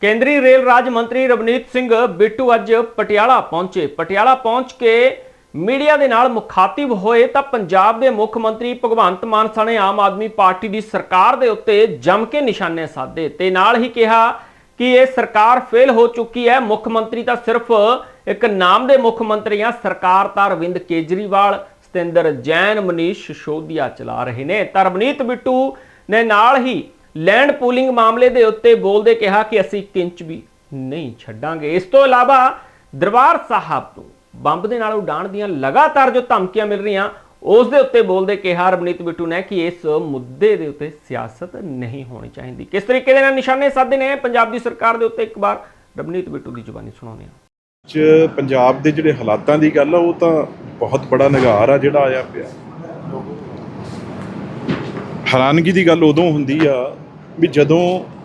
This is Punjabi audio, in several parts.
ਕੇਂਦਰੀ ਰੇਲ ਰਾਜ ਮੰਤਰੀ ਰਵਨੀਤ ਸਿੰਘ ਬਿੱਟੂ ਅੱਜ ਪਟਿਆਲਾ ਪਹੁੰਚੇ। ਪਟਿਆਲਾ ਪਹੁੰਚ ਕੇ ਮੀਡੀਆ ਦੇ ਨਾਲ ਮੁਖਾਤਿਬ ਹੋਏ ਤਾਂ ਪੰਜਾਬ ਦੇ ਮੁੱਖ ਮੰਤਰੀ ਭਗਵੰਤ ਮਾਨ ਸਣੇ ਆਮ ਆਦਮੀ ਪਾਰਟੀ ਦੀ ਸਰਕਾਰ ਦੇ ਉੱਤੇ ਜੰਮ ਕੇ ਨਿਸ਼ਾਨੇ ਸਾਧੇ ਤੇ ਨਾਲ ਹੀ ਕਿਹਾ ਕਿ ਇਹ ਸਰਕਾਰ ਫੇਲ ਹੋ ਚੁੱਕੀ ਹੈ। ਮੁੱਖ ਮੰਤਰੀ ਤਾਂ ਸਿਰਫ ਇੱਕ ਨਾਮ ਦੇ ਮੁੱਖ ਮੰਤਰੀ ਆ। ਸਰਕਾਰ ਤਾਂ ਅਰਵਿੰਦ ਕੇਜਰੀਵਾਲ, ਸਤਿੰਦਰ ਜੈਨ, ਮਨੀਸ਼ ਸੋਧੀਆ ਚਲਾ ਰਹੇ ਨੇ। ਤਾਂ ਰਵਨੀਤ ਬਿੱਟੂ ਨੇ ਨਾਲ ਹੀ ਲੈਂਡ ਪੂਲਿੰਗ ਮਾਮਲੇ ਦੇ ਉੱਤੇ ਬੋਲਦੇ ਕਿਹਾ ਕਿ ਅਸੀਂ ਕਿੰਚ ਵੀ ਨਹੀਂ ਛੱਡਾਂਗੇ। ਇਸ ਤੋਂ ਇਲਾਵਾ ਦਰਬਾਰ ਸਾਹਿਬ ਤੋਂ ਬੰਬ ਦੇ ਨਾਲ ਉਡਾਣ ਦੀਆਂ ਲਗਾਤਾਰ ਜੋ ਧਮਕੀਆਂ ਮਿਲ ਰਹੀਆਂ, ਉਸ ਦੇ ਉੱਤੇ ਬੋਲਦੇ ਕਿਹਾ ਰਵਨੀਤ ਬਿੱਟੂ ਨੇ ਕਿ ਇਸ ਮੁੱਦੇ ਦੇ ਉੱਤੇ ਸਿਆਸਤ ਨਹੀਂ ਹੋਣੀ ਚਾਹੀਦੀ। ਕਿਸ ਤਰੀਕੇ ਦੇ ਨਾਲ ਨਿਸ਼ਾਨੇ ਸਾਧੇ ਨੇ ਪੰਜਾਬ ਦੀ ਸਰਕਾਰ ਦੇ ਉੱਤੇ ਇੱਕ ਵਾਰ ਰਵਨੀਤ ਬਿੱਟੂ ਦੀ ਜ਼ੁਬਾਨੀ ਸੁਣਾਉਂਦੇ ਹਾਂ। ਚ ਪੰਜਾਬ ਦੇ ਜਿਹੜੇ ਹਾਲਾਤਾਂ ਦੀ ਗੱਲ ਆ, ਉਹ ਤਾਂ ਬਹੁਤ ਬੜਾ ਨਿਗਾਰ ਆ ਜਿਹੜਾ ਆਇਆ ਪਿਆ। ਹੈਰਾਨਗੀ ਦੀ ਗੱਲ ਉਦੋਂ ਹੁੰਦੀ ਆ ਵੀ ਜਦੋਂ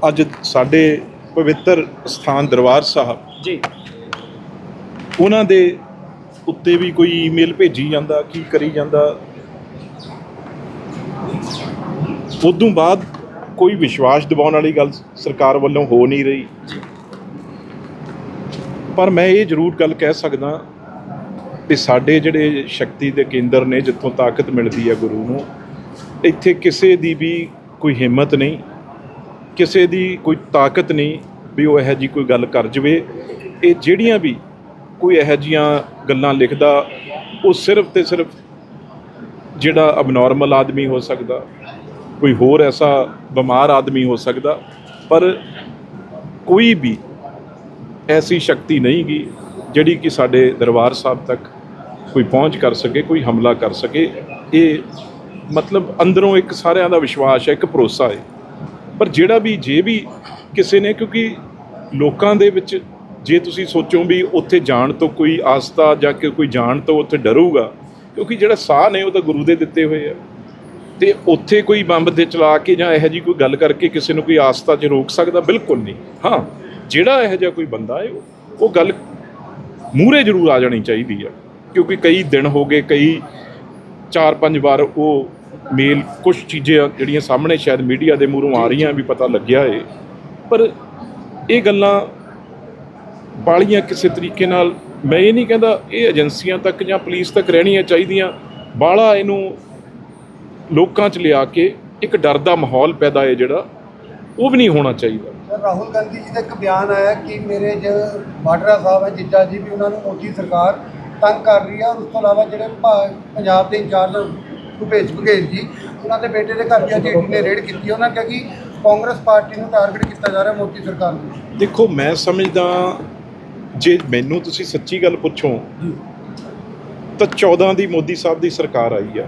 ਅੱਜ ਸਾਡੇ ਪਵਿੱਤਰ ਸਥਾਨ ਦਰਬਾਰ ਸਾਹਿਬ ਜੀ। ਉਹਨਾਂ ਦੇ ਉੱਤੇ ਵੀ ਕੋਈ ਈਮੇਲ ਭੇਜੀ ਜਾਂਦਾ ਕੀ ਕਰੀ ਜਾਂਦਾ ਉਦੋਂ ਬਾਅਦ ਕੋਈ ਵਿਸ਼ਵਾਸ ਦਿਵਾਉਣ ਵਾਲੀ ਗੱਲ ਸਰਕਾਰ ਵੱਲੋਂ ਹੋ ਨਹੀਂ ਰਹੀ। ਪਰ ਮੈਂ ਇਹ ਜ਼ਰੂਰ ਗੱਲ ਕਹਿ ਸਕਦਾ ਕਿ ਸਾਡੇ ਜਿਹੜੇ ਸ਼ਕਤੀ ਦੇ ਕੇਂਦਰ ਨੇ ਜਿੱਥੋਂ ਤਾਕਤ ਮਿਲਦੀ ਹੈ ਗੁਰੂ ਨੂੰ ਇੱਥੇ ਕਿਸੇ ਦੀ ਵੀ ਕੋਈ ਹਿੰਮਤ ਨਹੀਂ। ਕਿਸੇ ਦੀ ਕੋਈ ਤਾਕਤ ਨਹੀਂ ਵੀ ਉਹ ਇਹੋ ਜੀ ਕੋਈ ਗੱਲ ਕਰ ਜਵੇ। ਇਹ ਜਿਹੜੀਆਂ ਵੀ ਕੋਈ ਇਹੋ ਜੀਆਂ ਗੱਲਾਂ ਲਿਖਦਾ, ਉਹ ਸਿਰਫ ਤੇ ਸਿਰਫ ਜਿਹੜਾ ਅਬਨੋਰਮਲ ਆਦਮੀ ਹੋ ਸਕਦਾ, ਕੋਈ ਹੋਰ ਐਸਾ ਬਿਮਾਰ ਆਦਮੀ ਹੋ ਸਕਦਾ, ਪਰ ਕੋਈ ਵੀ ਐਸੀ ਸ਼ਕਤੀ ਨਹੀਂ ਗੀ ਜਿਹੜੀ ਕਿ ਸਾਡੇ ਦਰਬਾਰ ਸਾਹਿਬ ਤੱਕ ਕੋਈ ਪਹੁੰਚ ਕਰ ਸਕੇ, ਕੋਈ ਹਮਲਾ ਕਰ ਸਕੇ। ਇਹ ਮਤਲਬ ਅੰਦਰੋਂ ਇੱਕ ਸਾਰਿਆਂ ਦਾ ਵਿਸ਼ਵਾਸ ਹੈ, ਇੱਕ ਭਰੋਸਾ ਹੈ। ਪਰ ਜਿਹੜਾ ਵੀ ਜੇ ਵੀ ਕਿਸੇ ਨੇ, ਕਿਉਂਕਿ ਲੋਕਾਂ ਦੇ ਵਿੱਚ ਜੇ ਤੁਸੀਂ ਸੋਚੋ ਵੀ ਉੱਥੇ ਜਾਣ ਤੋਂ ਕੋਈ ਆਸਤਾ ਜਾਂ ਕਿ ਕੋਈ ਜਾਣ ਤੋਂ ਉੱਥੇ ਡਰੂਗਾ, ਕਿਉਂਕਿ ਜਿਹੜਾ ਸਾਹ ਨੇ ਉਹ ਤਾਂ ਗੁਰੂ ਦੇ ਦਿੱਤੇ ਹੋਏ ਆ। ਤੇ ਉੱਥੇ ਕੋਈ ਬੰਬ ਤੇ ਚਲਾ ਕੇ ਜਾਂ ਇਹੋ ਜੀ ਕੋਈ ਗੱਲ ਕਰਕੇ ਕਿਸੇ ਨੂੰ ਕੋਈ ਆਸਤਾ 'ਚ ਰੋਕ ਸਕਦਾ, ਬਿਲਕੁਲ ਨਹੀਂ। ਹਾਂ, ਜਿਹੜਾ ਇਹੋ ਜਿਹਾ ਕੋਈ ਬੰਦਾ ਹੈ ਉਹ- ਉਹ ਗੱਲ ਮੂਹਰੇ ਜ਼ਰੂਰ ਆ ਜਾਣੀ ਚਾਹੀਦੀ ਆ। ਕਿਉਂਕਿ ਕਈ ਦਿਨ ਹੋ ਗਏ, ਕਈ ਚਾਰ ਪੰਜ ਵਾਰ ਉਹ ਮੇਲ ਕੁਝ ਚੀਜ਼ਾਂ ਜਿਹੜੀਆਂ ਸਾਹਮਣੇ ਸ਼ਾਇਦ ਮੀਡੀਆ ਦੇ ਮੂਹਰੋਂ ਆ ਰਹੀਆਂ ਵੀ ਪਤਾ ਲੱਗਿਆ ਏ। ਪਰ ਇਹ ਗੱਲਾਂ ਬਾਲੀਆਂ ਕਿਸੇ ਤਰੀਕੇ ਨਾਲ ਮੈਂ ਇਹ ਨਹੀਂ ਕਹਿੰਦਾ ਇਹ ਏਜੰਸੀਆਂ ਤੱਕ ਜਾਂ ਪੁਲਿਸ ਤੱਕ ਰਹਿਣੀਆਂ ਚਾਹੀਦੀਆਂ। ਬਾਲਾ ਇਹਨੂੰ ਲੋਕਾਂ 'ਚ ਲਿਆ ਕੇ ਇੱਕ ਡਰ ਦਾ ਮਾਹੌਲ ਪੈਦਾ ਹੈ ਜਿਹੜਾ, ਉਹ ਵੀ ਨਹੀਂ ਹੋਣਾ ਚਾਹੀਦਾ। ਸਰ, ਰਾਹੁਲ ਗਾਂਧੀ ਜੀ ਦਾ ਇੱਕ ਬਿਆਨ ਆਇਆ ਕਿ ਮੇਰੇ ਜੋ ਬਾਡਰਾ ਸਾਹਿਬ ਹੈ, ਜੀਜਾ ਜੀ ਵੀ ਉਹਨਾਂ ਨੂੰ ਮੋਦੀ ਸਰਕਾਰ ਤੰਗ ਕਰ ਰਹੀ ਹੈ ਔਰ ਉਸ ਤੋਂ ਇਲਾਵਾ ਜਿਹੜੇ ਭਾ- ਪੰਜਾਬ ਦੇ ਇੰਚਾਰਜ ਭੁਪੇਸ਼ ਬਘੇਲ ਜੀ। ਉਹਨਾਂ ਦੇ ਬੇਟੇ ਦੇ ਘਰ ਦੀ ਅੱਜ ਈਡੀ ਨੇ ਰੇਡ ਕੀਤੀ ਉਹਨਾਂ ਕਿਹਾ ਕਿ ਕਾਂਗਰਸ ਪਾਰਟੀ ਨੂੰ ਟਾਰਗੇਟ ਕੀਤਾ ਜਾ ਰਿਹਾ ਮੋਦੀ ਸਰਕਾਰ ਨੂੰ। ਦੇਖੋ ਮੈਂ ਸਮਝਦਾ ਜੇ ਮੈਨੂੰ ਤੁਸੀਂ ਸੱਚੀ ਗੱਲ ਪੁੱਛੋ ਤਾਂ 14 ਦੀ ਮੋਦੀ ਸਾਹਿਬ ਦੀ ਸਰਕਾਰ ਆਈ ਆ।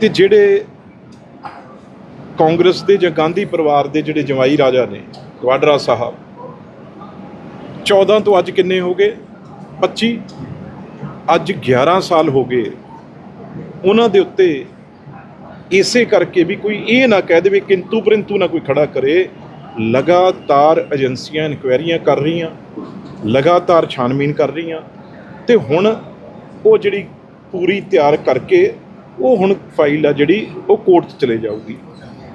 ਤੇ ਜਿਹੜੇ ਕਾਂਗਰਸ ਦੇ ਜਾਂ ਗਾਂਧੀ ਪਰਿਵਾਰ ਦੇ ਜਿਹੜੇ ਜਵਾਈ ਰਾਜਾ ਨੇ ਵਾਡਰਾ ਸਾਹਿਬ 14 ਤੋਂ ਅੱਜ ਕਿੰਨੇ ਹੋ ਗਏ? 25 ਅੱਜ 11 ਸਾਲ ਹੋ ਗਏ ਉਹਨਾਂ ਦੇ ਉੱਤੇ ਇਸੇ ਕਰਕੇ ਵੀ ਕੋਈ ਇਹ ਨਾ ਕਹਿ ਦੇਵੇ ਕਿੰਤੂ ਪਰੰਤੂ ਨਾ ਕੋਈ ਖੜਾ ਕਰੇ। ਲਗਾਤਾਰ ਏਜੰਸੀਆਂ ਇਨਕੁਆਇਰੀਆਂ ਕਰ ਰਹੀਆਂ, ਲਗਾਤਾਰ ਛਾਨਬੀਨ ਕਰ ਰਹੀਆਂ ਤੇ ਹੁਣ ਉਹ ਜਿਹੜੀ ਪੂਰੀ ਤਿਆਰ ਕਰਕੇ ਉਹ ਹੁਣ ਫਾਈਲ ਆ ਜਿਹੜੀ ਉਹ ਕੋਰਟ 'ਚ ਚਲੇ ਜਾਊਗੀ।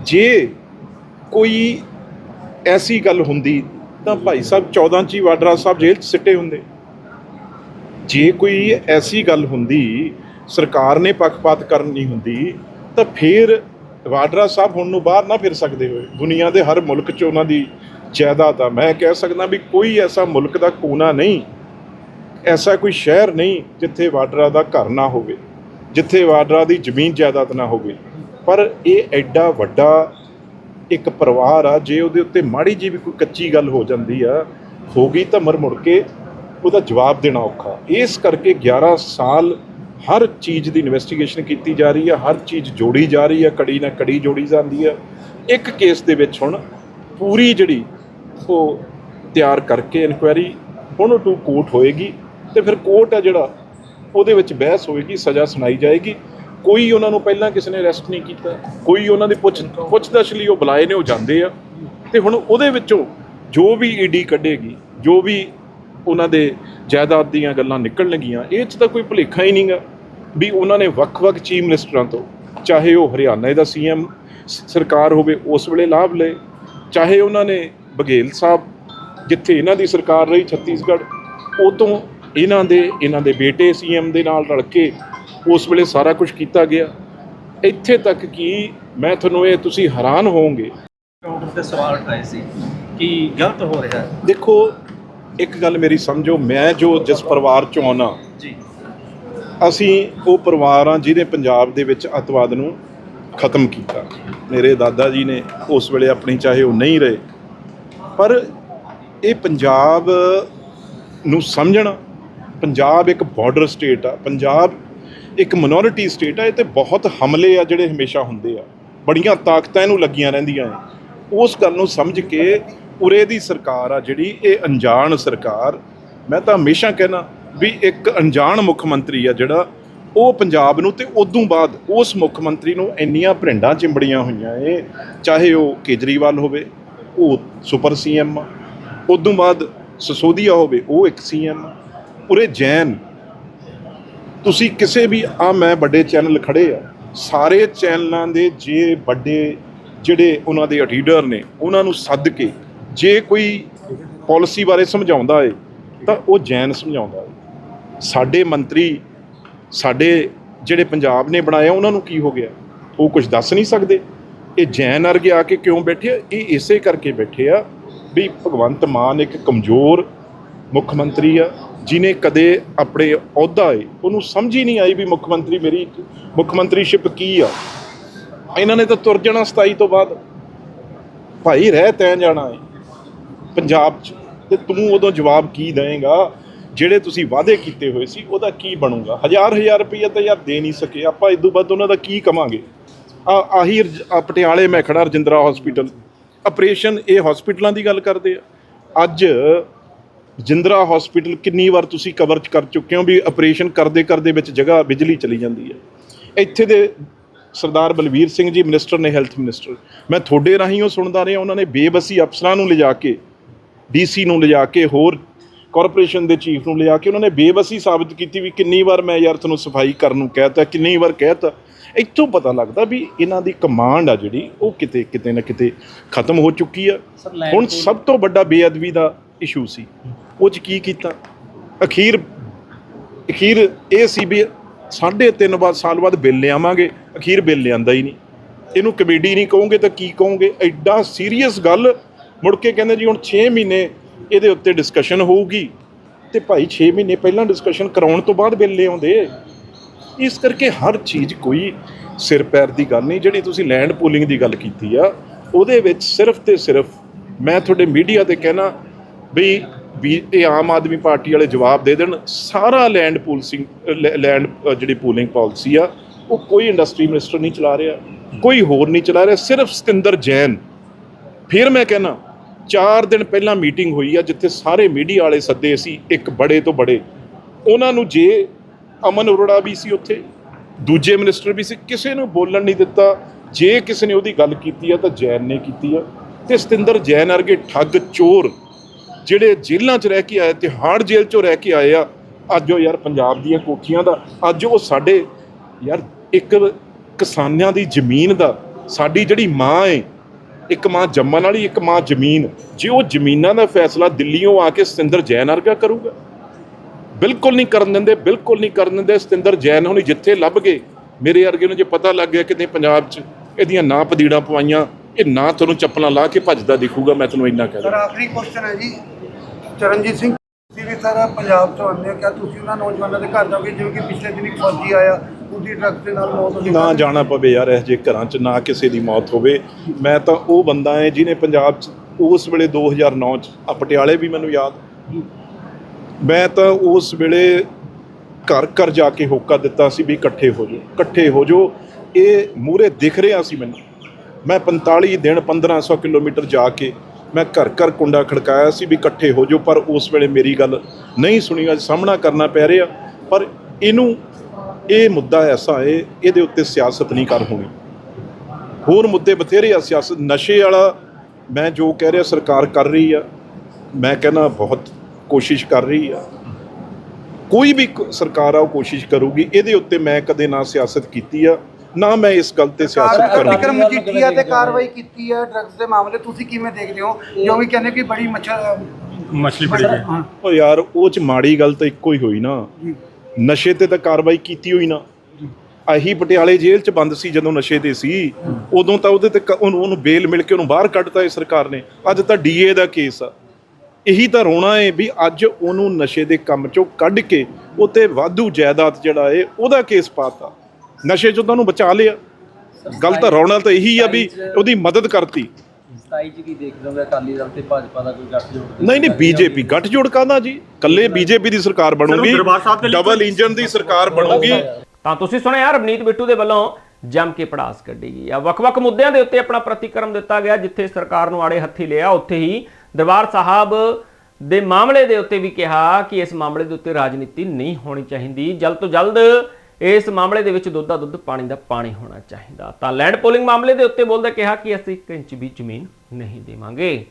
ਜੇ ਕੋਈ ਐਸੀ ਗੱਲ ਹੁੰਦੀ ਤਾਂ ਭਾਈ ਸਾਹਿਬ 14 ਚ ਹੀ ਵਾਡਰਾ ਸਾਹਿਬ ਜੇਲ੍ਹ 'ਚ ਸਿੱਟੇ ਹੁੰਦੇ। ਜੇ ਕੋਈ ਐਸੀ ਗੱਲ ਹੁੰਦੀ ਸਰਕਾਰ ਨੇ ਪੱਖਪਾਤ ਕਰਨੀ ਹੁੰਦੀ, ਤਾਂ ਫਿਰ ਵਾਡਰਾ ਸਾਹਿਬ ਹੁਣ ਨੂੰ ਬਾਹਰ ਨਾ ਫਿਰ ਸਕਦੇ ਹੋਏ। ਦੁਨੀਆ ਦੇ ਹਰ ਮੁਲਕ 'ਚ ਉਹਨਾਂ ਦੀ ਜਾਇਦਾਦ ਆ। ਮੈਂ ਕਹਿ ਸਕਦਾ ਵੀ ਕੋਈ ਐਸਾ ਮੁਲਕ ਦਾ ਕੋਨਾ ਨਹੀਂ, ਐਸਾ ਕੋਈ ਸ਼ਹਿਰ ਨਹੀਂ ਜਿੱਥੇ ਵਾਡਰਾ ਦਾ ਘਰ ਨਾ ਹੋਵੇ, ਜਿੱਥੇ ਵਾਡਰਾ ਦੀ ਜ਼ਮੀਨ ਜਾਇਦਾਦ ਨਾ ਹੋਵੇ। ਪਰ ਇਹ ਐਡਾ ਵੱਡਾ ਇੱਕ ਪਰਿਵਾਰ ਆ, ਜੇ ਉਹਦੇ ਉੱਤੇ ਮਾੜੀ ਜੀ ਵੀ ਕੋਈ ਕੱਚੀ ਗੱਲ ਹੋ ਜਾਂਦੀ ਆ, ਹੋ ਗਈ ਤਾਂ ਮਰ ਮੁੜ ਕੇ ਉਹਦਾ ਜਵਾਬ ਦੇਣਾ ਔਖਾ। ਇਸ ਕਰਕੇ 11 ਸਾਲ ਹਰ ਚੀਜ਼ ਦੀ ਇਨਵੈਸਟੀਗੇਸ਼ਨ ਕੀਤੀ ਜਾ ਰਹੀ ਹੈ ਹਰ ਚੀਜ਼ ਜੋੜੀ ਜਾ ਰਹੀ ਹੈ ਕੜੀ ਨਾਲ ਕੜੀ ਜੋੜੀ ਜਾਂਦੀ ਹੈ ਇੱਕ ਕੇਸ ਦੇ ਵਿੱਚ ਹੁਣ ਪੂਰੀ ਜਿਹੜੀ ਉਹ ਤਿਆਰ ਕਰਕੇ ਇਨਕੁਆਇਰੀ ਹੁਣ ਉਹ ਟੂ ਕੋਰਟ ਹੋਏਗੀ ਤੇ ਫਿਰ ਕੋਰਟ ਆ ਜਿਹੜਾ, ਉਹਦੇ ਵਿੱਚ ਬਹਿਸ ਹੋਏਗੀ, ਸਜ਼ਾ ਸੁਣਾਈ ਜਾਏਗੀ। ਕੋਈ ਉਹਨਾਂ ਨੂੰ ਪਹਿਲਾਂ ਕਿਸੇ ਨੇ ਅਰੈਸਟ ਨਹੀਂ ਕੀਤਾ, ਕੋਈ ਉਹਨਾਂ ਦੀ ਪੁੱਛ ਪੁੱਛਦਛ ਲਈ ਉਹ ਬੁਲਾਏ ਨੇ, ਉਹ ਜਾਂਦੇ ਆ। ਤੇ ਹੁਣ ਉਹਦੇ ਵਿੱਚੋਂ ਜੋ ਵੀ ਈਡੀ ਕੱਢੇਗੀ, ਜੋ ਵੀ ਉਹਨਾਂ ਦੇ ਜਾਇਦਾਦ ਦੀਆਂ ਗੱਲਾਂ ਨਿਕਲਣਗੀਆਂ ਇਹ 'ਚ ਤਾਂ ਕੋਈ ਭੁਲੇਖਾ ਹੀ ਨਹੀਂਗਾ ਵੀ ਉਹਨਾਂ ਨੇ ਵੱਖ-ਵੱਖ ਚੀਫ ਮਿਨਿਸਟਰਾਂ ਤੋਂ ਚਾਹੇ ਉਹ ਹਰਿਆਣਾ ਦਾ ਸੀਐਮ ਸਰਕਾਰ ਹੋਵੇ ਉਸ ਵੇਲੇ ਲਾਭ ਲਏ ਚਾਹੇ ਉਹਨਾਂ ਨੇ ਬਘੇਲ ਸਾਹਿਬ ਜਿੱਥੇ ਇਹਨਾਂ ਦੀ ਸਰਕਾਰ ਰਹੀ ਛੱਤੀਸਗੜ੍ਹ ਉਦੋਂ ਇਹਨਾਂ ਦੇ ਇਹਨਾਂ ਦੇ ਬੇਟੇ ਸੀਐਮ ਦੇ ਨਾਲ ਰਲ ਕੇ ਉਸ ਵੇਲੇ ਸਾਰਾ ਕੁਝ ਕੀਤਾ ਗਿਆ। ਇੱਥੇ ਤੱਕ ਕਿ ਮੈਂ ਤੁਹਾਨੂੰ ਇਹ ਤੁਸੀਂ ਹੈਰਾਨ ਹੋਵੋਗੇ। ਕਾਊਂਟਰ ਤੇ ਸਵਾਲ ਉਠਾਏ ਸੀ ਕਿ ਗਲਤ ਹੋ ਰਿਹਾ ਦੇਖੋ ਇੱਕ ਗੱਲ ਮੇਰੀ ਸਮਝੋ ਮੈਂ ਜੋ ਜਿਸ ਪਰਿਵਾਰ ਚੋਂ ਆਉਣਾ ਜੀ। ਅਸੀਂ ਉਹ ਪਰਿਵਾਰ ਆ ਜਿਹਨੇ ਪੰਜਾਬ ਦੇ ਵਿੱਚ ਅਤਵਾਦ ਨੂੰ ਖਤਮ ਕੀਤਾ। ਮੇਰੇ ਦਾਦਾ ਜੀ ਨੇ ਉਸ ਵੇਲੇ ਆਪਣੀ ਚਾਹੇ ਉਹ ਨਹੀਂ ਰਹੇ ਪਰ ਇਹ ਪੰਜਾਬ ਨੂੰ ਸਮਝਣਾ ਪੰਜਾਬ ਇੱਕ ਬਾਰਡਰ ਸਟੇਟ ਆ ਪੰਜਾਬ ਇੱਕ ਮਿਨੋਰਿਟੀ ਸਟੇਟ ਆ ਇਹ ਤੇ ਬਹੁਤ ਹਮਲੇ ਆ ਜਿਹੜੇ ਹਮੇਸ਼ਾ ਹੁੰਦੇ ਆ। ਬੜੀਆਂ ਤਾਕਤਾਂ ਇਹਨੂੰ ਲੱਗੀਆਂ ਰਹਿੰਦੀਆਂ ਆ ਉਸ ਗੱਲ ਨੂੰ ਸਮਝ ਕੇ ਉਰੇ ਦੀ ਸਰਕਾਰ ਆ, ਜਿਹੜੀ ਇਹ ਅਣਜਾਣ ਸਰਕਾਰ, ਮੈਂ ਤਾਂ ਹਮੇਸ਼ਾ ਕਹਿਣਾ ਵੀ ਇੱਕ ਅਣਜਾਣ ਮੁੱਖ ਮੰਤਰੀ ਆ ਜਿਹੜਾ ਉਹ ਪੰਜਾਬ ਨੂੰ ਤੇ ਉਦੋਂ ਬਾਅਦ ਉਸ ਮੁੱਖ ਮੰਤਰੀ ਨੂੰ ਇੰਨੀਆਂ ਭਰਿੰਡਾਂ ਚਿੰਬੜੀਆਂ ਹੋਈਆਂ ਏ, ਚਾਹੇ ਉਹ ਕੇਜਰੀਵਾਲ ਹੋਵੇ, ਉਹ ਸੁਪਰ ਸੀਐਮ ਉਦੋਂ ਬਾਅਦ ਸਸੋਦੀਆ ਹੋਵੇ, ਉਹ ਇੱਕ ਸੀਐਮ ਉਰੇ ਜੈਨ, ਤੁਸੀਂ ਕਿਸੇ ਵੀ, ਆ ਮੈਂ ਵੱਡੇ ਚੈਨਲ ਖੜੇ ਆ, ਸਾਰੇ ਚੈਨਲਾਂ ਦੇ ਜੇ ਵੱਡੇ ਜਿਹੜੇ ਉਹਨਾਂ ਦੇ ਰੀਡਰ ਨੇ, ਉਹਨਾਂ ਨੂੰ ਸੱਦ ਕੇ ਜੇ ਕੋਈ ਪਾਲਿਸੀ ਬਾਰੇ ਸਮਝਾਉਂਦਾ ਏ, ਤਾਂ ਉਹ ਜੈਨ ਸਮਝਾਉਂਦਾ ਏ। ਸਾਡੇ ਮੰਤਰੀ, ਸਾਡੇ ਜਿਹੜੇ ਪੰਜਾਬ ਨੇ ਬਣਾਇਆ ਉਹਨਾਂ ਨੂੰ ਕੀ ਹੋ ਗਿਆ? ਉਹ ਕੁਝ ਦੱਸ ਨਹੀਂ ਸਕਦੇ। ਇਹ ਜੈਨ ਅਰਗੇ ਆ ਕੇ ਕਿਉਂ ਬੈਠੇ ਆ? ਇਹ ਇਸੇ ਕਰਕੇ ਬੈਠੇ ਆ ਵੀ ਭਗਵੰਤ ਮਾਨ ਇੱਕ ਕਮਜ਼ੋਰ ਮੁੱਖ ਮੰਤਰੀ ਆ ਜਿਨੇ ਕਦੇ ਆਪਣੇ ਅਹੁਦਾ ਏ। ਉਹਨੂੰ ਸਮਝ ਹੀ ਨਹੀਂ ਆਈ ਵੀ ਮੁੱਖ ਮੰਤਰੀ ਮੇਰੀ ਮੁੱਖ ਮੰਤਰੀਸ਼ਿਪ ਕੀ ਆ। ਇਹਨਾਂ ਨੇ ਤਾਂ ਤੁਰ ਜਾਣਾ 27 ਤੋਂ ਬਾਅਦ। ਭਾਈ ਰਹਿ ਤੈਂ ਜਾਣਾ ਏ। ਪੰਜਾਬ 'ਚ, ਤੇ ਤੂੰ ਉਦੋਂ ਜਵਾਬ ਕੀ ਦੇਵੇਂਗਾ? ਜਿਹੜੇ ਤੁਸੀਂ ਵਾਅਦੇ ਕੀਤੇ ਹੋਏ ਸੀ, ਉਹਦਾ ਕੀ ਬਣੂਗਾ? ਹਜ਼ਾਰ ਹਜ਼ਾਰ ਰੁਪਈਆ ਤਾਂ ਯਾਰ ਦੇ ਨਹੀਂ ਸਕੇ। ਆਪਾਂ ਇਦੋਂ ਬਾਅਦ ਉਹਨਾਂ ਦਾ ਕੀ ਕਵਾਂਗੇ? ਆ, ਆਹੀ ਰਜ- ਪਟਿਆਲੇ ਮੈਂ ਖੜਾ, ਰਜਿੰਦਰਾ ਹਸਪੀਟਲ ਆਪਰੇਸ਼ਨ ਇਹ ਹਸਪੀਟਲਾਂ ਦੀ ਗੱਲ ਕਰਦੇ ਆ। ਅੱਜ ਜਿੰਦਰਾ ਹਸਪੀਟਲ ਕਿੰਨੀ ਵਾਰ ਤੁਸੀਂ ਕਵਰ ਕਰ ਚੁੱਕੇ ਹੋ ਵੀ ਆਪਰੇਸ਼ਨ ਕਰਦੇ ਕਰਦੇ ਵਿੱਚ ਜਗ੍ਹਾ ਬਿਜਲੀ ਚਲੀ ਜਾਂਦੀ ਹੈ? ਇੱਥੇ ਦੇ ਸਰਦਾਰ ਬਲਵੀਰ ਸਿੰਘ ਜੀ ਮਿਨਿਸਟਰ ਨੇ ਹੈਲਥ ਮਿਨਿਸਟਰ ਮੈਂ ਤੁਹਾਡੇ ਰਾਹੀਂ ਉਹ ਸੁਣਦਾ ਰਿਹਾ, ਉਹਨਾਂ ਨੇ ਬੇਬਸੀ ਅਫਸਰਾਂ ਨੂੰ ਲਿਜਾ ਕੇ ਡੀਸੀ ਨੂੰ ਲਿਜਾ ਕੇ ਹੋਰ ਕਾਰਪੋਰੇਸ਼ਨ ਦੇ ਚੀਫ ਨੂੰ ਲਿਜਾ ਕੇ ਉਹਨਾਂ ਨੇ ਬੇਬਸੀ ਸਾਬਤ ਕੀਤੀ ਵੀ ਕਿੰਨੀ ਵਾਰ ਮੈਂ ਯਾਰ ਤੁਹਾਨੂੰ ਸਫ਼ਾਈ ਕਰਨ ਨੂੰ ਕਹਿਤਾ ਕਿੰਨੀ ਵਾਰ ਕਹਿਤਾ। ਇੱਥੋਂ ਪਤਾ ਲੱਗਦਾ ਵੀ ਇਹਨਾਂ ਦੀ ਕਮਾਂਡ ਆ ਜਿਹੜੀ ਉਹ ਕਿਤੇ ਕਿਤੇ ਨਾ ਕਿਤੇ ਖਤਮ ਹੋ ਚੁੱਕੀ ਆ। ਹੁਣ ਸਭ ਤੋਂ ਵੱਡਾ ਬੇਅਦਬੀ ਦਾ ਇਸ਼ੂ ਸੀ। ਉਹ ਚ ਕੀ ਕੀਤਾ? ਅਖੀਰ ਅਖੀਰ ਇਹ ਸੀ ਵੀ ਸਾਢੇ ਤਿੰਨ ਬਾਅਦ ਸਾਲ ਬਾਅਦ ਬਿੱਲ ਲਿਆਵਾਂਗੇ ਅਖੀਰ ਬਿੱਲ ਲਿਆਂਦਾ ਹੀ ਨਹੀਂ। ਇਹਨੂੰ ਕਮੇਡੀ ਨਹੀਂ ਕਹੋਗੇ ਤਾਂ ਕੀ ਕਹੋਗੇ? ਐਡਾ ਸੀਰੀਅਸ ਗੱਲ ਮੁੜ ਕੇ ਕਹਿੰਦੇ ਜੀ ਹੁਣ 6 ਮਹੀਨੇ ਇਹਦੇ ਉੱਤੇ ਡਿਸਕਸ਼ਨ ਹੋਊਗੀ। ਤੇ ਭਾਈ 6 ਮਹੀਨੇ ਪਹਿਲਾਂ ਡਿਸਕਸ਼ਨ ਕਰਾਉਣ ਤੋਂ ਬਾਅਦ ਬਿੱਲ ਲਿਆਉਂਦੇ ਇਸ ਕਰਕੇ ਹਰ ਚੀਜ਼ ਕੋਈ ਸਿਰ ਪੈਰ ਦੀ ਗੱਲ ਨਹੀਂ। ਜਿਹੜੀ ਤੁਸੀਂ ਲੈਂਡ ਪੂਲਿੰਗ ਦੀ ਗੱਲ ਕੀਤੀ ਆ, ਉਹਦੇ ਵਿੱਚ ਸਿਰਫ ਤੇ ਸਿਰਫ ਮੈਂ ਤੁਹਾਡੇ ਮੀਡੀਆ ਤੇ ਕਹਿਣਾ ਵੀ ਵੀ ਇਹ ਆਮ ਆਦਮੀ ਪਾਰਟੀ ਵਾਲੇ ਜਵਾਬ ਦੇ ਦੇਣ। ਸਾਰਾ ਲੈਂਡ ਪੂਲਿੰਗ ਲੈਂਡ ਜਿਹੜੀ ਪੂਲਿੰਗ ਪਾਲਿਸੀ ਆ, ਉਹ ਕੋਈ ਇੰਡਸਟਰੀ ਮਿਨਿਸਟਰ ਨਹੀਂ ਚਲਾ ਰਿਹਾ, ਕੋਈ ਹੋਰ ਨਹੀਂ ਚਲਾ ਰਿਹਾ। ਸਿਰਫ ਸਤਿੰਦਰ ਜੈਨ। ਫਿਰ ਮੈਂ ਕਹਿਣਾ 4 ਦਿਨ ਪਹਿਲਾਂ ਮੀਟਿੰਗ ਹੋਈ ਆ, ਜਿੱਥੇ ਸਾਰੇ ਮੀਡੀਆ ਵਾਲੇ ਸੱਦੇ ਸੀ, ਇੱਕ ਬੜੇ ਤੋਂ ਬੜੇ। ਉਹਨਾਂ ਨੂੰ ਜੇ ਅਮਨ ਅਰੋੜਾ ਵੀ ਸੀ ਉੱਥੇ, ਦੂਜੇ ਮਿਨਿਸਟਰ ਵੀ ਸੀ, ਕਿਸੇ ਨੂੰ ਬੋਲਣ ਨਹੀਂ ਦਿੱਤਾ। ਜੇ ਕਿਸੇ ਨੇ ਉਹਦੀ ਗੱਲ ਕੀਤੀ ਆ, ਤਾਂ ਜੈਨ ਨੇ ਕੀਤੀ ਆ। ਤੇ ਸਤਿੰਦਰ ਜੈਨ ਵਰਗੇ ਠੱਗ ਚੋਰ, ਜਿਹੜੇ ਜੇਲ੍ਹਾਂ 'ਚ ਰਹਿ ਕੇ ਆਏ, ਤਿਹਾੜ ਜੇਲ੍ਹ 'ਚੋਂ ਰਹਿ ਕੇ ਆਏ ਆ, ਅੱਜ ਉਹ ਯਾਰ ਪੰਜਾਬ ਦੀਆਂ ਕੋਠੀਆਂ ਦਾ, ਅੱਜ ਉਹ ਸਾਡੇ ਯਾਰ ਇੱਕ ਕਿਸਾਨਾਂ ਦੀ ਜ਼ਮੀਨ ਦਾ, ਸਾਡੀ ਜਿਹੜੀ ਮਾਂ ਏ ਇੱਕ ਮਾਂ ਜੰਮਣ ਵਾਲੀ ਇੱਕ ਮਾਂ ਜ਼ਮੀਨ। ਜੇ ਉਹ ਜ਼ਮੀਨਾਂ ਦਾ ਫੈਸਲਾ ਦਿੱਲੀੋਂ ਆ ਕੇ ਸਤਿੰਦਰ ਜੈਨ ਵਰਗਾ ਕਰੂਗਾ? ਬਿਲਕੁਲ ਨਹੀਂ ਕਰਨ ਦਿੰਦੇ ਬਿਲਕੁਲ ਨਹੀਂ ਕਰਨ ਦਿੰਦੇ ਸਤਿੰਦਰ ਜੈਨ ਹੁਣੀ ਜਿੱਥੇ ਲੱਭ ਗਏ। ਮੇਰੇ ਵਰਗੇ ਨੂੰ ਜੇ ਪਤਾ ਲੱਗ ਗਿਆ ਕਿਤੇ ਪੰਜਾਬ 'ਚ ਇਹਦੀਆਂ ਨਾ ਪਦੀੜਾਂ ਪਵਾਈਆਂ ਇਹ ਨਾ ਤੁਹਾਨੂੰ ਚੱਪਲਾਂ ਲਾ ਕੇ ਭੱਜਦਾ ਦਿਖੂਗਾ ਮੈਂ ਤੁਹਾਨੂੰ ਇੰਨਾ ਕਹਿ ਸਰ ਦਿੰਦਾ ਆਖਰੀ ਕੁਐਸਚਨ ਹੈ ਜੀ। ਚਰਨਜੀਤ ਸਿੰਘ ਤੁਸੀਂ ਵੀ ਸਰ ਪੰਜਾਬ ਤੋਂ ਆਉਂਦੇ ਹੋ। ਕਿਆ ਤੁਸੀਂ ਉਹਨਾਂ ਨੌਜਵਾਨਾਂ ਦੇ ਘਰ ਜਾਓਗੇ ਜਿਵੇਂ ਕਿ ਪਿਛਲੇ ਦਿਨੀ ਫੌਜੀ ਆਇਆ? ਉਹਦੀ ਡਰੱਗ ਦੇ ਨਾਲ ਮੌਤ ਹੋ ਗਈ? ਨਾ ਜਾਣਾ ਪਵੇ ਯਾਰ ਇਹ ਜੇ ਘਰਾਂ 'ਚ ਨਾ ਕਿਸੇ ਦੀ ਮੌਤ ਹੋਵੇ। ਮੈਂ ਤਾਂ ਉਹ ਬੰਦਾ ਐ ਜਿਹਨੇ ਪੰਜਾਬ 'ਚ ਉਸ ਵੇਲੇ 2009 'ਚ ਆ ਪਟਿਆਲੇ ਵੀ ਮੈਨੂੰ ਯਾਦ। ਮੈਂ ਤਾਂ ਉਸ ਵੇਲੇ ਘਰ ਘਰ ਜਾ ਕੇ ਹੋਕਾ ਦਿੱਤਾ ਸੀ ਵੀ ਇਕੱਠੇ ਹੋ ਜਾਓ, ਇਕੱਠੇ ਹੋ ਜਾਓ। ਇਹ ਮੂਰੇ ਦਿਖ ਰਿਹਾ ਸੀ ਮੈਨੂੰ। ਮੈਂ 45 ਦਿਨ 1500 ਕਿਲੋਮੀਟਰ ਜਾ ਕੇ ਮੈਂ ਘਰ ਘਰ ਕੁੰਡਾ ਖੜਕਾਇਆ ਸੀ ਵੀ ਇਕੱਠੇ ਹੋ ਜਾਓ, ਪਰ ਉਸ ਵੇਲੇ ਮੇਰੀ ਗੱਲ ਨਹੀਂ ਸੁਣੀ, ਅੱਜ ਸਾਹਮਣਾ ਕਰਨਾ ਪੈ ਰਿਹਾ। ਪਰ ਇਹਨੂੰ ਇਹ ਮੁੱਦਾ ਐਸਾ ਹੈ ਇਹਦੇ ਉੱਤੇ ਸਿਆਸਤ ਨਹੀਂ ਕਰ ਹੋਣੀ। ਹੋਰ ਮੁੱਦੇ ਬਥੇਰੇ ਆ ਸਿਆਸਤ ਨਸ਼ੇ ਵਾਲਾ ਮੈਂ ਜੋ ਕਹਿ ਰਿਹਾ ਸਰਕਾਰ ਕਰ ਰਹੀ ਆ ਮੈਂ ਕਹਿੰਦਾ ਬਹੁਤ ਕੋਸ਼ਿਸ਼ ਕਰ ਰਹੀ ਆ। ਕੋਈ ਵੀ ਸਰਕਾਰ ਆ ਉਹ ਕੋਸ਼ਿਸ਼ ਕਰੂਗੀ ਇਹਦੇ ਉੱਤੇ ਮੈਂ ਕਦੇ ਨਾ ਸਿਆਸਤ ਕੀਤੀ ਆ ਨਾ ਮੈਂ ਇਸ ਗੱਲ ਤੇ ਸਿਆਸਤ ਕਰਨੀ। ਵਿਕਰਮ ਮਜੀਠੀਆ ਤੇ ਕਾਰਵਾਈ ਕੀਤੀ ਹੈ ਡਰੱਗਸ ਦੇ ਮਾਮਲੇ ਤੁਸੀਂ ਕਿਵੇਂ ਦੇਖਦੇ ਹੋ? ਜੋ ਵੀ ਕਹਿੰਦੇ ਕਿ ਬੜੀ ਮੱਛਰ ਮਛਲੀ ਫੜੀ ਗਈ। ਹਾਂ। ਉਹ ਯਾਰ ਉਹ ਚ ਮਾੜੀ ਗੱਲ ਤਾਂ ਇੱਕੋ ਹੀ ਹੋਈ ਨਾ। ਜੀ। ਨਸ਼ੇ ਤੇ ਤਾਂ ਕਾਰਵਾਈ ਕੀਤੀ ਹੋਈ ਨਾ। ਆਹੀ ਪਟਿਆਲੇ ਜੇਲ੍ਹ ਚ ਬੰਦ ਸੀ ਜਦੋਂ ਨਸ਼ੇ ਤੇ ਸੀ। ਉਦੋਂ ਤਾਂ ਉਹਦੇ ਤੇ ਉਹਨੂੰ ਉਹਨੂੰ ਬੇਲ ਮਿਲ ਕੇ ਉਹਨੂੰ ਬਾਹਰ ਕੱਢਤਾ ਇਹ ਸਰਕਾਰ ਨੇ। ਅੱਜ ਤਾਂ ਡੀਏ ਦਾ ਕੇਸ ਆ। ਇਹੀ ਤਾਂ ਰੋਣਾ ਹੈ ਵੀ ਅੱਜ ਉਹਨੂੰ ਨਸ਼ੇ ਦੇ ਕੰਮ ਚੋਂ ਕੱਢ ਕੇ ਉਤੇ ਵਾਧੂ ਜਾਇਦਾਦ ਜਿਹੜਾ ਏ ਉਹਦਾ ਕੇਸ ਪਾਤਾ। ਨਸ਼ੇ ਚੋਂ ਤਾਂ ਉਹਨੂੰ ਬਚਾ ਲਿਆ। ਗੱਲ ਤਾਂ ਰੌਣਾ ਤਾਂ ਇਹੀ ਆ ਵੀ ਉਹਦੀ ਮਦਦ ਕਰਤੀ। 27 ਚ ਕੀ ਦੇਖਦੇ ਹੋ ਅਕਾਲੀ ਦਲ ਤੇ ਭਾਜਪਾ ਦਾ ਕੋਈ ਗੱਠਜੋੜ ਨਹੀਂ ਨਹੀਂ ਬੀਜੇਪੀ ਗੱਠਜੋੜ ਕਾਹਦਾ ਜੀ? ਕੱਲੇ ਬੀਜੇਪੀ ਦੀ ਸਰਕਾਰ ਬਣੂਗੀ ਡਬਲ ਇੰਜਨ ਦੀ ਸਰਕਾਰ ਬਣੂਗੀ। ਤਾਂ ਤੁਸੀਂ ਸੁਣਿਆ ਰਵਨੀਤ ਬਿੱਟੂ ਦੇ ਵੱਲੋਂ ਜੰਮ ਕੇ ਪੜਾਸ ਕੱਢੀ ਗਈ ਆ। ਵੱਖ-ਵੱਖ ਮੁੱਦਿਆਂ ਦੇ ਉੱਤੇ ਆਪਣਾ ਪ੍ਰਤੀਕਰਮ ਦਿੱਤਾ ਗਿਆ ਜਿੱਥੇ ਸਰਕਾਰ ਨੂੰ ਆੜੇ ਹੱਥੀ ਲਿਆ ਉੱਥੇ ਹੀ ਦਰਬਾਰ ਸਾਹਿਬ ਦੇ ਮਾਮਲੇ ਦੇ ਉੱਤੇ ਵੀ ਕਿਹਾ ਕਿ ਇਸ ਮਾਮਲੇ ਦੇ ਉੱਤੇ ਰਾਜਨੀਤੀ ਨਹੀਂ ਹੋਣੀ ਚਾਹੀਦੀ। ਜਲਦ ਤੋਂ ਜਲਦ ਇਸ ਮਾਮਲੇ ਦੇ ਵਿੱਚ ਦੁੱਧ ਦਾ ਦੁੱਧ ਪਾਣੀ ਦਾ ਪਾਣੀ ਹੋਣਾ ਚਾਹੀਦਾ। ਤਾਂ ਲੈਂਡ ਪੋਲਿੰਗ ਮਾਮਲੇ ਦੇ ਉੱਤੇ ਬੋਲਦਾ ਕਿਹਾ ਕਿ ਅਸੀਂ ਇੱਕ ਇੰਚ ਵੀ ਜ਼ਮੀਨ ਨਹੀਂ ਦੇਵਾਂਗੇ।